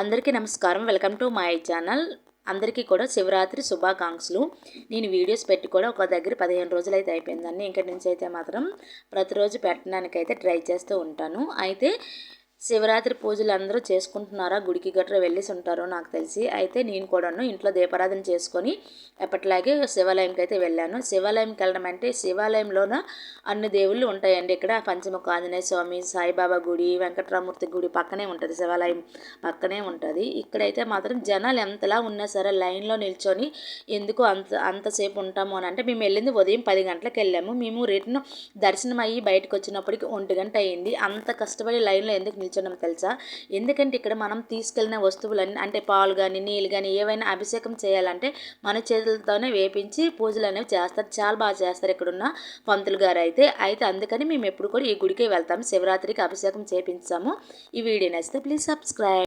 అందరికీ నమస్కారం. Welcome to my channel. అందరికీ కూడా శివరాత్రి శుభాకాంక్షలు. నేను వీడియోస్ పెట్టి కూడా ఒక దగ్గర పదిహేను రోజులు అయితే అయిపోయిందండి. ఇంకటి నుంచి అయితే మాత్రం ప్రతిరోజు పెట్టడానికైతే అయితే ట్రై చేస్తూ ఉంటాను. అయితే శివరాత్రి పూజలు అందరూ చేసుకుంటున్నారా? గుడికి గట్రా వెళ్ళేసి ఉంటారో నాకు తెలిసి. అయితే నేను కూడాను ఇంట్లో దీపారాధన చేసుకొని ఎప్పటిలాగే శివాలయంకి అయితే వెళ్ళాను. శివాలయంకి వెళ్ళడం అంటే శివాలయంలోన అన్ని దేవుళ్ళు ఉంటాయండి. ఇక్కడ పంచముఖ ఆంజనేయ స్వామి సాయిబాబా గుడి వెంకటరామూర్తి గుడి పక్కనే ఉంటుంది. శివాలయం పక్కనే ఉంటుంది. ఇక్కడైతే మాత్రం జనాలు ఎంతలా ఉన్నా సరే లైన్లో నిల్చొని ఎందుకు అంత అంతసేపు ఉంటాము అని అంటే మేము వెళ్ళింది ఉదయం పది గంటలకు వెళ్ళాము. మేము రిటర్న్ దర్శనం అయ్యి బయటకు వచ్చినప్పటికి ఒంటి గంట అయ్యింది అంత కష్టపడి లైన్లో ఎందుకు నిల్చున్నాం తెలుసా? ఎందుకంటే ఇక్కడ మనం తీసుకెళ్ళిన వస్తువులన్నీ అంటే పాలు కానీ నీళ్ళు కానీ ఏవైనా అభిషేకం చేయాలంటే మన చేతులతోనే వేపించి పూజలు అనేవి చేస్తారు. చాలా బాగా చేస్తారు ఇక్కడున్న పంతులు గారు అయితే. అయితే అందుకని మేము ఎప్పుడు కూడా ఈ గుడికి వెళ్తాము. శివరాత్రికి అభిషేకం చేపించాము. ఈ వీడియో నచ్చితే ప్లీజ్ సబ్స్క్రైబ్